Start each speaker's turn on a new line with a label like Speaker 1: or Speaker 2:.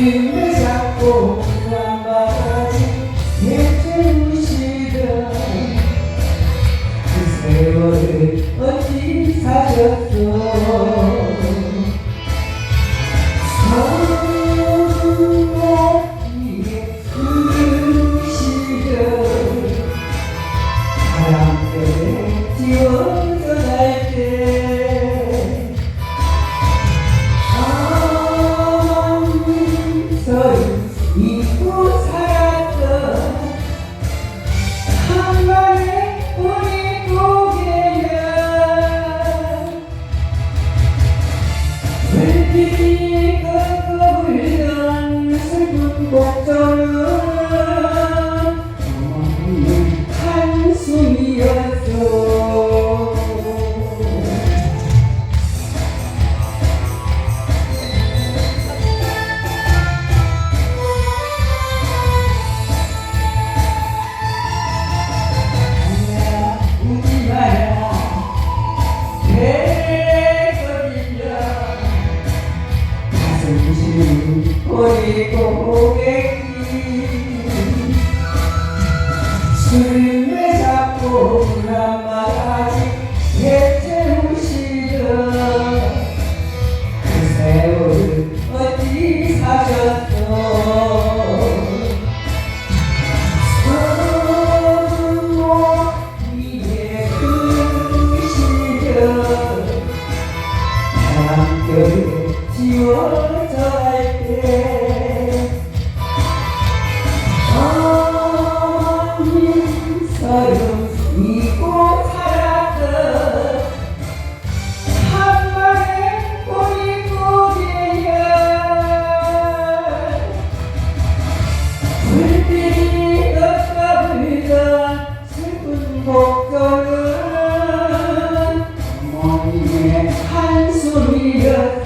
Speaker 1: me beija. 고객님 술을 자꾸 나마다지 해태우시던 그 세월 어디 사셨던 서로 이해 으시던 남겨의 지원 내 한숨이었어